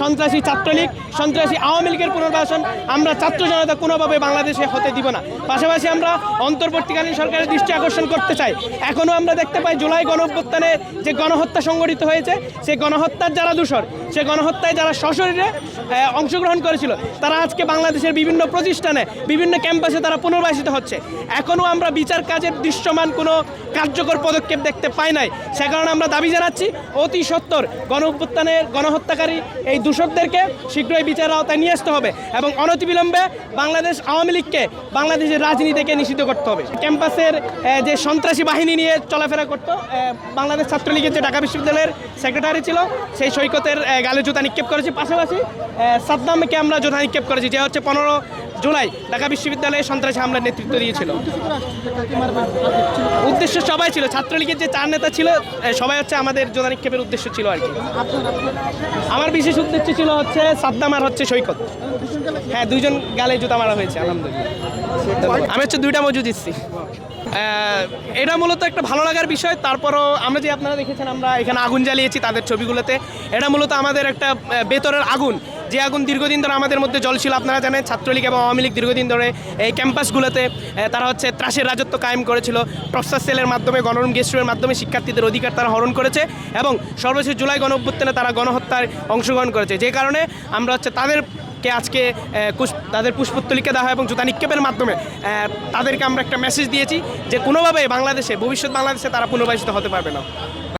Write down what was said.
সন্ত্রাসী ছাত্রলীগ, সন্ত্রাসী আওয়ামী লীগের পুনর্বাসন, আমরা ছাত্র জনতা কোনোভাবে বাংলাদেশে হতে দিব না। পাশাপাশি আমরা অন্তর্বর্তীকালীন সরকারের দৃষ্টি আকর্ষণ করতে চাই। এখনও আমরা দেখতে পাই জুলাই গণঅভ্যুত্থানে যে গণহত্যা সংগঠিত হয়েছে, সেই গণহত্যার যারা দূষর, সে গণহত্যায় যারা সশরীরে অংশগ্রহণ করেছিল, তারা আজকে বাংলাদেশের বিভিন্ন প্রতিষ্ঠানে, বিভিন্ন ক্যাম্পাসে তারা পুনর্বাসিত হচ্ছে। এখনও আমরা বিচার কাজের দৃশ্যমান কোনো কার্যকর পদক্ষেপ দেখতে পাই নাই। সে কারণে আমরা দাবি জানাচ্ছি, অতি সত্তর গণ অভ্যুত্থানের গণহত্যাকারী এই দূষকদেরকে শীঘ্রই বিচার আওতায় নিয়ে আসতে হবে এবং অনতিবিলম্বে বাংলাদেশ আওয়ামী লীগকে বাংলাদেশের রাজনীতিকে নিষিদ্ধ করতে হবে। ক্যাম্পাসের যে সন্ত্রাসী বাহিনী নিয়ে চলাফেরা করত বাংলাদেশ ছাত্রলীগের যে ঢাকা বিশ্ববিদ্যালয়ের সেক্রেটারি ছিল, সেই সৈকতের গালে জুতা নিক্ষেপ করেছি। পাশাপাশি সাদ্দামকে আমরা জুতা নিক্ষেপ করেছি, যে হচ্ছে পনেরো জুলাই ঢাকা বিশ্ববিদ্যালয়ে সন্ত্রাসী হামলার নেতৃত্ব দিয়েছিল। উদ্দেশ্য সবাই ছিল, ছাত্রলীগের যে চার নেতা ছিল সবাই হচ্ছে আমাদের জোদা নিক্ষেপের উদ্দেশ্য ছিল আর কি। আমার বিশেষ উদ্দেশ্য ছিল হচ্ছে সাদ্দাম আর হচ্ছে সৈকত। হ্যাঁ দুইজন গালে জুতা মারা হয়েছে, আলহামদুলিল্লাহ। আমি হচ্ছে দুইটা মজুদ দিচ্ছি। এটা মূলত একটা ভালো লাগার বিষয়, তারপরও আমরা যে আপনারা দেখেছেন, আমরা এখানে আগুন জ্বালিয়েছি তাদের ছবিগুলোতে। এটা মূলত আমাদের একটা বেতরের আগুন যে আগুন দীর্ঘদিন ধরে আমাদের মধ্যে জল ছিল আপনারা জানেন, ছাত্রলীগ এবং আওয়ামী লীগ দীর্ঘদিন ধরে এই ক্যাম্পাসগুলোতে তারা হচ্ছে ত্রাসের রাজত্ব কায়েম করেছিল। প্রফেসর সেলের মাধ্যমে, গণরুম গেস্টের মাধ্যমে শিক্ষার্থীদের অধিকার তারা হরণ করেছে এবং সর্বশেষ জুলাই গণ অভ্যুত্থানে তারা গণহত্যায় অংশগ্রহণ করেছে। যে কারণে আমরা হচ্ছে তাদের কে আজকে তাদের পুষ্পত্তলিকা দেওয়া হয় এবং জুতা নিক্ষেপের মাধ্যমে তাদেরকে আমরা একটা মেসেজ দিয়েছি যে কোনোভাবে বাংলাদেশে, ভবিষ্যৎ বাংলাদেশে তারা পুনর্বাসিত হতে পারবে না।